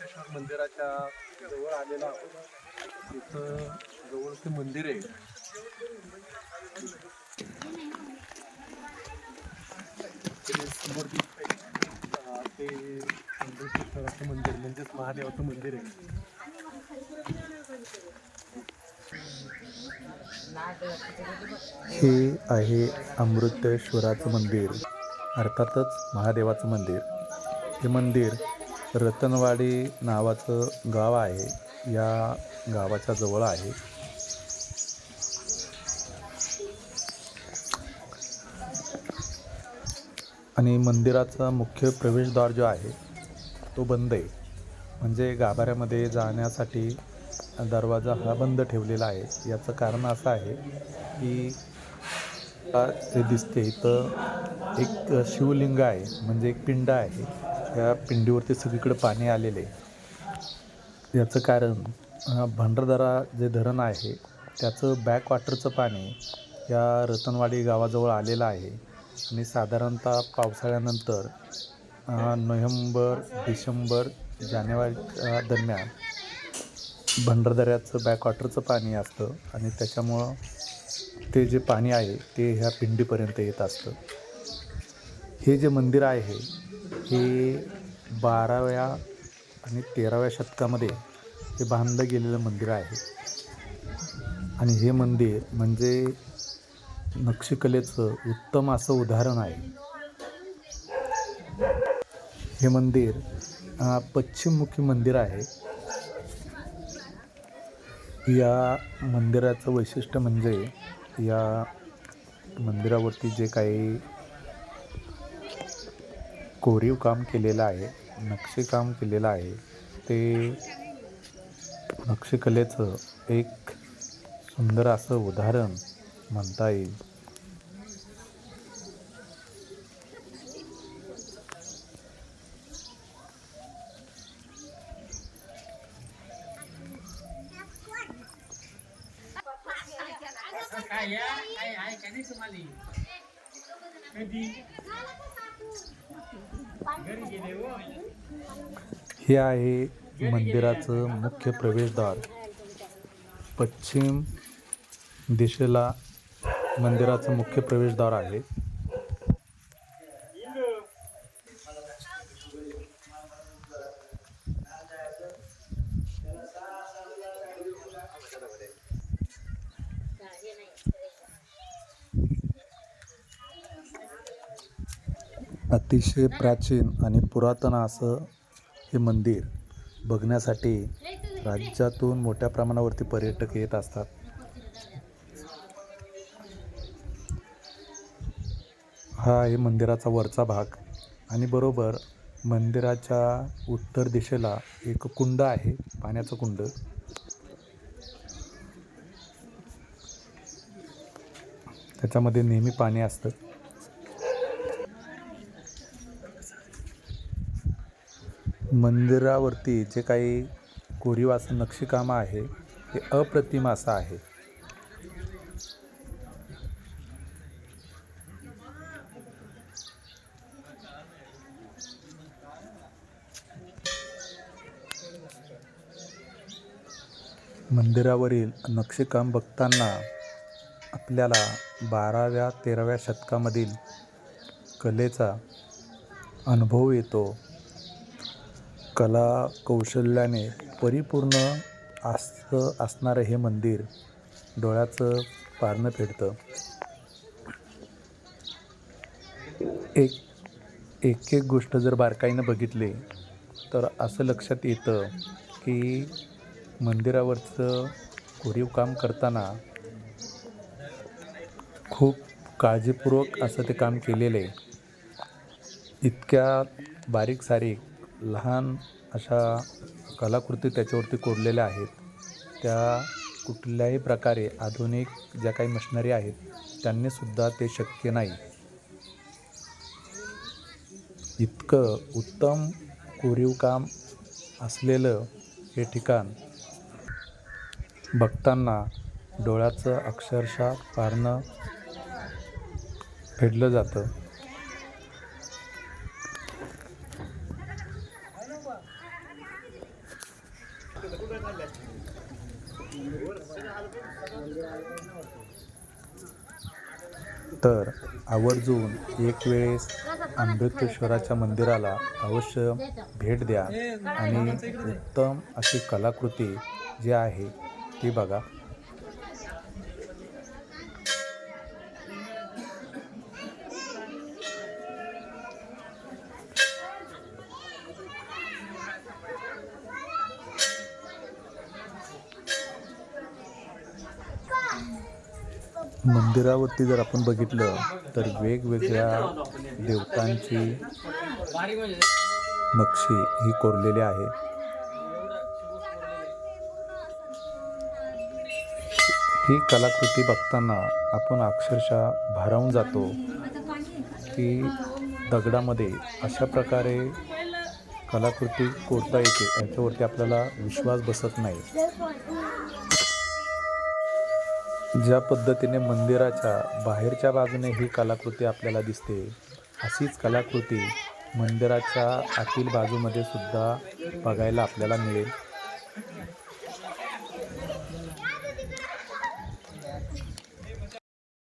मंदिराच्या जवळ आलेलो आहोत. तिथं जवळ ते मंदिर आहे. ते समोर ते मंदिर म्हणजेच महादेवाचं मंदिर आहे. हे आहे अमृतेश्वराचं मंदिर अर्थातच महादेवाचं मंदिर. हे मंदिर रतनवाडी नावाचं गाव आहे. या गावाच्या जवळ आहे. आणि मंदिराचा मुख्य प्रवेशद्वार जो आहे तो बंद आहे. म्हणजे गाभाऱ्यामध्ये जाण्यासाठी दरवाजा हा बंद ठेवलेला आहे. याचं कारण असं आहे की जे दिसते इथं एक शिवलिंग आहे. म्हणजे एक पिंड आहे. या पिंडीवरती सगळीकडे पाणी आलेले याचं कारण भंडारदरा जे धरण आहे त्याचं बॅकवॉटरचं पाणी या रतनवाडी गावाजवळ आलेलं आहे. आणि साधारणतः पावसाळ्यानंतर नोव्हेंबर डिसेंबर जानेवारी दरम्यान भंडारदऱ्याचं बॅकवॉटरचं पाणी असतं. आणि त्याच्यामुळं ते जे पाणी आहे ते ह्या पिंडीपर्यंत येत असतं. हे जे मंदिर आहे हे बाराव्या आणि तेराव्या शतकामध्ये हे बांधलं गेलेलं मंदिर आहे. आणि हे मंदिर म्हणजे नक्षीकलेचं उत्तम असं उदाहरण आहे. हे मंदिर पश्चिममुखी मंदिर आहे. या मंदिराचं वैशिष्ट्य म्हणजे या मंदिरावरती जे काही कोरीव काम केलेलं आहे नक्षीकाम केलेलं आहे ते नक्षीकलेचं एक सुंदर असं उदाहरण म्हणता येईल. काय काय नाही तुम्हाला? कधी? हे आहे मंदिराचं मुख्य प्रवेशद्वार. पश्चिम दिशेला मंदिराचं मुख्य प्रवेशद्वार आहे. अतिशय प्राचीन आणि पुरातन असं हे मंदिर बघण्यासाठी राज्यातून मोठ्या प्रमाणावरती पर्यटक येत असतात. हा आहे मंदिराचा वरचा भाग आणि बरोबर मंदिराच्या उत्तर दिशेला एक कुंड आहे पाण्याचं कुंड. त्याच्यामध्ये नेहमी पाणी असतं. मंदिरावरती जे काही कोरीव असं नक्षीकाम आहे ते अप्रतिम असं आहे. मंदिरावरील नक्षीकाम बघताना आपल्याला बाराव्या तेराव्या शतकामधील कलेचा अनुभव येतो. कला कौशल्याने परिपूर्ण असं असणारं हे मंदिर डोळ्याचं पारणं फेडतं. एक एक एक गोष्ट जर बारकाईनं बघितली तर असं लक्षात येतं की मंदिरावरचं कोरीव काम करताना खूप काळजीपूर्वक असं ते काम केलेलं आहे. इतक्या बारीक सारीक लहान अशा कलाकृती त्याच्यावरती कोरलेल्या आहेत. त्या कुठल्याही प्रकारे आधुनिक ज्या काही मशनरी आहेत त्यांनीसुद्धा ते शक्य नाही. इतकं उत्तम कोरीव काम असलेलं हे ठिकाण बघताना डोळ्याचं अक्षरशः पारणं फेडलं जातं. तर आवर्जून एक वेळेस अमृतेश्वराच्या मंदिराला अवश्य भेट द्या. आणि उत्तम अशी कलाकृती जी आहे ती बघा. मंदिरावरती जर आपण बघितलं तर वेगवेगळ्या देवतांची नक्षी ही कोरलेली आहे ही कलाकृती बघताना आपण अक्षरशः भारावून जातो की दगडामध्ये अशा प्रकारे कलाकृती कोरता येते याच्यावरती आपल्याला विश्वास बसत नाही. ज्या पद्धतीने मंदिराच्या बाहेरच्या बाजूने ही कलाकृती आपल्याला दिसते अशीच कलाकृती मंदिराच्या आतील बाजूमध्ये सुद्धा बघायला आपल्याला मिळेल.